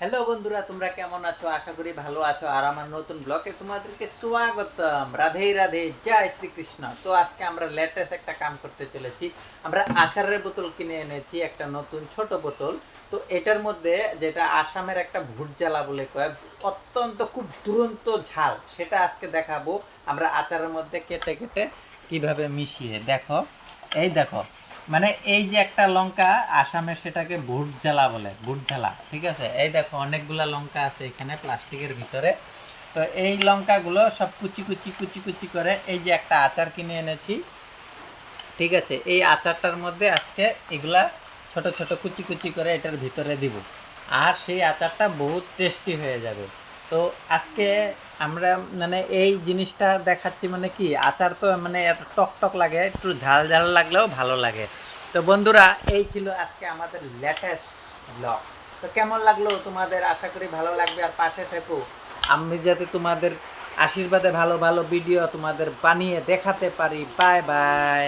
Hello বন্ধুরা, তোমরা কেমন আছো? আশা করি ভালো আছো। আর আমার নতুন ব্লগে তোমাদেরকে স্বাগতম। রাধে রাধে, জয় শ্রীকৃষ্ণ। তো আজকে আমরা লেটেস্ট একটা কাম করতে চলেছি। আমরা আচারের বোতল কিনে এনেছি, একটা নতুন ছোট বোতল। তো এটার মধ্যে যেটা আসামের একটা ভুট জ্বালা বলে কয়, অত্যন্ত খুব দুরন্ত ঝাল। সেটা আজকে দেখাবো। আমরা আচারের মধ্যে কেটে কেটে কীভাবে মিশিয়ে, দেখো। এই দেখো মানে এই যে একটা লঙ্কা আসামে সেটাকে ভুট জ্বালা বলে ভুট জ্বালা ঠিক আছে? এই দেখো, অনেকগুলা লঙ্কা আছে এখানে প্লাস্টিকের ভিতরে। তো এই লঙ্কাগুলো সব কুচি কুচি কুচি কুচি করে এই যে একটা আচার কিনে এনেছি, ঠিক আছে? এই আচারটার মধ্যে আজকে এগুলা ছোট ছোট কুচি কুচি করে এটার ভিতরে দিব। আর সেই আচারটা বহুত টেস্টি হয়ে যাবে। তো আজকে আমরা মানে এই জিনিসটা দেখাচ্ছি মানে কি, আচার তো মানে এত টক টক লাগে, একটু ঝাল ঝাল লাগলেও ভালো লাগে। তো বন্ধুরা, এই ছিল আজকে আমাদের লেটেস্ট ব্লগ তো কেমন লাগল তোমাদের? আশা করি ভালো লাগবে। আর পাশে থেকো। আমি যাতে তোমাদের আশীর্বাদে ভালো ভালো ভিডিও তোমাদের বানিয়ে দেখাতে পারি। Bye bye